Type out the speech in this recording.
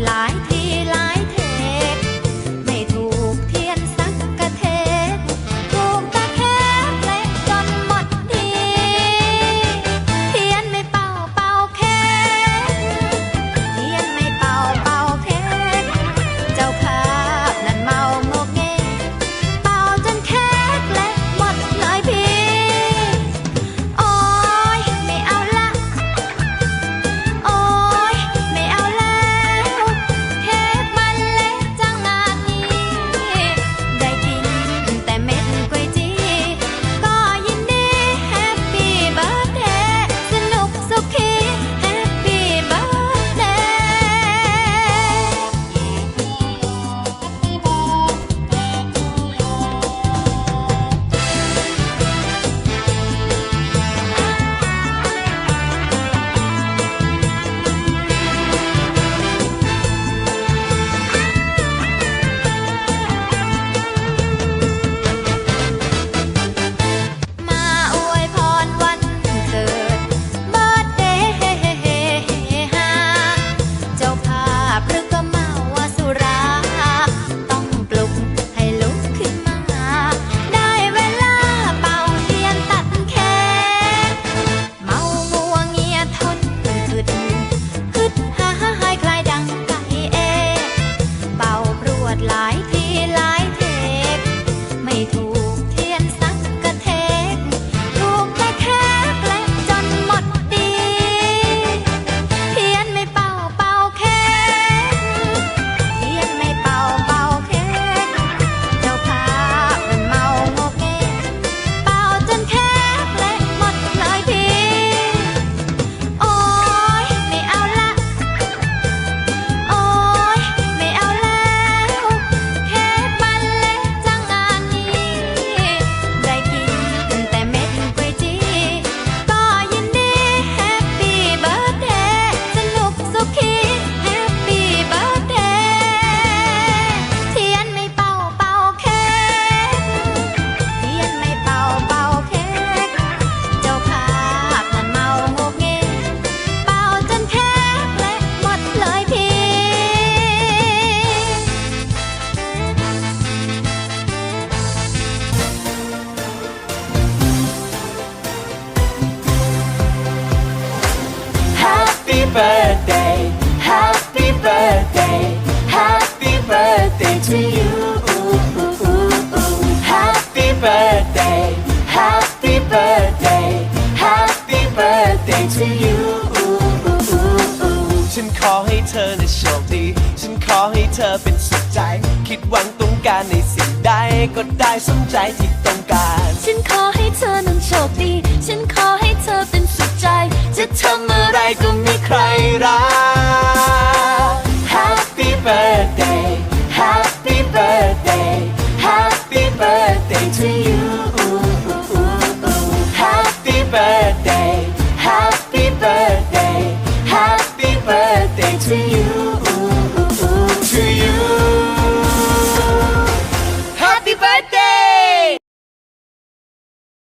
Life. lái to you Happy birthday Happy birthday Happy birthday to you ฉันขอให้เธอนะโชคดี ฉันขอให้เธอเป็นสุขใจ คิดหวังต้องการในสิ่งใดก็ได้สมใจที่ต้องการ ฉันขอให้เธอนั้นโชคดี ฉันขอให้เธอเป็นสุขใจ จะทำอะไรก็ไม่ใครรัก